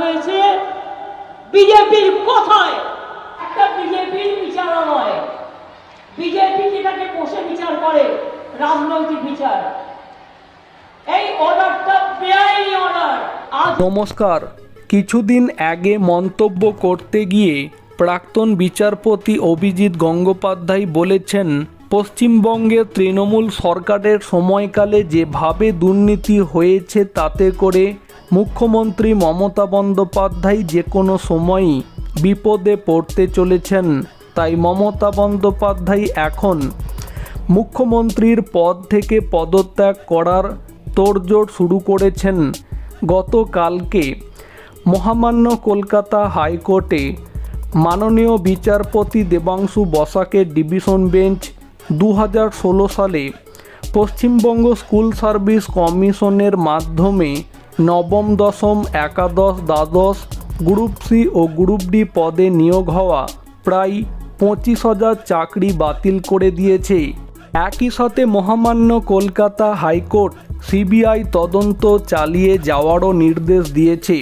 হয়েছে। বিজেপির কথায়? একটা বিজেপির বিচারালয়। বিজেপি যেটাকে বসে বিচার করে, রাজনৈতিক বিচার। এই অর্ডারটা বেআইনি অর্ডার। নমস্কার। কিছুদিন আগে মন্তব্য করতে গিয়ে প্রাক্তন বিচারপতি অভিজিৎ গঙ্গোপাধ্যায় বলেছেন পশ্চিমবঙ্গের তৃণমূল সরকারের সময়কালে যেভাবে দুর্নীতি হয়েছে তাতে করে মুখ্যমন্ত্রী মমতা বন্দ্যোপাধ্যায় যে কোনো সময়ই বিপদে পড়তে চলেছেন, তাই মমতা বন্দ্যোপাধ্যায় এখন মুখ্যমন্ত্রীর পদ থেকে পদত্যাগ করার তোড়জোড় শুরু করেছেন। গতকালকে মহামান্য কলকাতা হাইকোর্টে মাননীয় বিচারপতি দেবাংশু বসাকের ডিভিশন বেঞ্চ দু হাজার ষোলো সালে পশ্চিমবঙ্গ স্কুল সার্ভিস কমিশনের মাধ্যমে নবম দশম, একাদশ, দ্বাদশ, গ্রুপ সি ও গ্রুপ ডি পদে নিয়োগ হওয়া প্রায় পঁচিশ হাজার চাকরি বাতিল করে দিয়েছে। একই সাথে মহামান্য কলকাতা হাইকোর্ট সিবিআই তদন্ত চালিয়ে যাওয়ারও নির্দেশ দিয়েছে।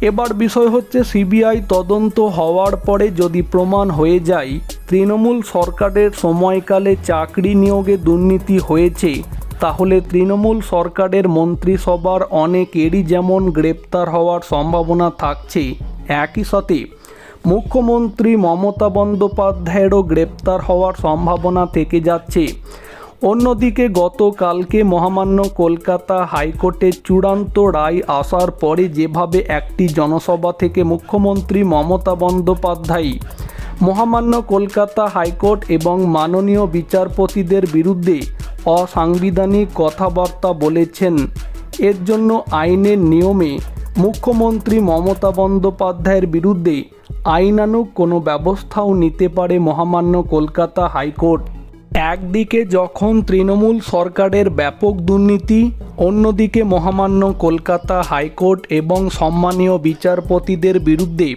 এবার বিষয় হচ্ছে সিবিআই তদন্ত হওয়ার পরে যদি প্রমাণ হয়ে যায়, তৃণমূল সরকারের সময়কালে চাকরি নিয়োগে দুর্নীতি হয়েছে। তাহলে তৃণমূল সরকারের মন্ত্রিসভার অনেকেরই যেমন গ্রেপ্তার হওয়ার সম্ভাবনা থাকছে, একই সাথে মুখ্যমন্ত্রী মমতা বন্দ্যোপাধ্যায়েরও গ্রেপ্তার হওয়ার সম্ভাবনা থেকে যাচ্ছে। অন্যদিকে গতকালকে মহামান্য কলকাতা হাইকোর্টের চূড়ান্ত রায় আসার পরে যেভাবে একটি জনসভা থেকে মুখ্যমন্ত্রী মমতা বন্দ্যোপাধ্যায়, মহামান্য কলকাতা হাইকোর্ট এবং মাননীয় বিচারপতিদের বিরুদ্ধে অসাংবিধানিক কথাবার্তা বলেছেন। এর জন্য আইনের নিয়মে মুখ্যমন্ত্রী মমতা বন্দ্যোপাধ্যায়ের বিরুদ্ধে আইনানুগ কোনো ব্যবস্থাও নিতে পারে মহামান্য কলকাতা হাইকোর্ট। একদিকে যখন তৃণমূল সরকারের ব্যাপক দুর্নীতি, অন্যদিকে মহামান্য কলকাতা হাইকোর্ট এবং সম্মানীয় বিচারপতিদের বিরুদ্ধে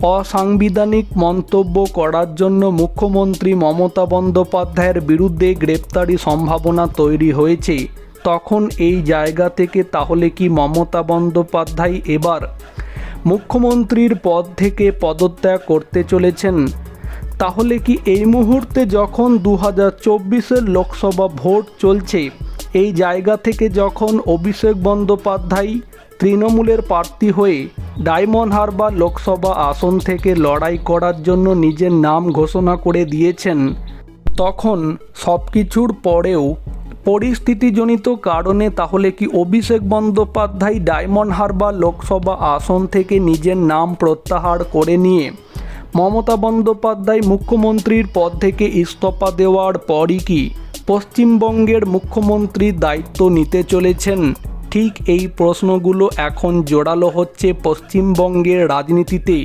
অসাংবিধানিক মন্তব্য করার জন্য মুখ্যমন্ত্রী মমতা বন্দ্যোপাধ্যায়ের বিরুদ্ধে গ্রেপ্তারি সম্ভাবনা তৈরি হয়েছে। তখন এই জায়গা থেকে তাহলে কি মমতা বন্দ্যোপাধ্যায় এবার মুখ্যমন্ত্রীর পদ থেকে পদত্যাগ করতে চলেছেন? তাহলে কি এই মুহূর্তে যখন দু হাজার লোকসভা ভোট চলছে, এই জায়গা থেকে যখন অভিষেক বন্দ্যোপাধ্যায় তৃণমূলের প্রার্থী হয়ে ডায়মন্ড হারবার লোকসভা আসন থেকে লড়াই করার জন্য নিজের নাম ঘোষণা করে দিয়েছেন। তখন সব কিছুর পরেও পরিস্থিতিজনিত কারণে তাহলে কি অভিষেক বন্দ্যোপাধ্যায় ডায়মন্ড হারবার লোকসভা আসন থেকে নিজের নাম প্রত্যাহার করে নিয়ে মমতা বন্দ্যোপাধ্যায় মুখ্যমন্ত্রীর পদ থেকে ইস্তফা দেওয়ার পরই কি পশ্চিমবঙ্গের মুখ্যমন্ত্রীর দায়িত্ব নিতে চলেছেন? ঠিক এই প্রশ্নগুলো এখন জোরালো হচ্ছে পশ্চিমবঙ্গের রাজনীতিতে।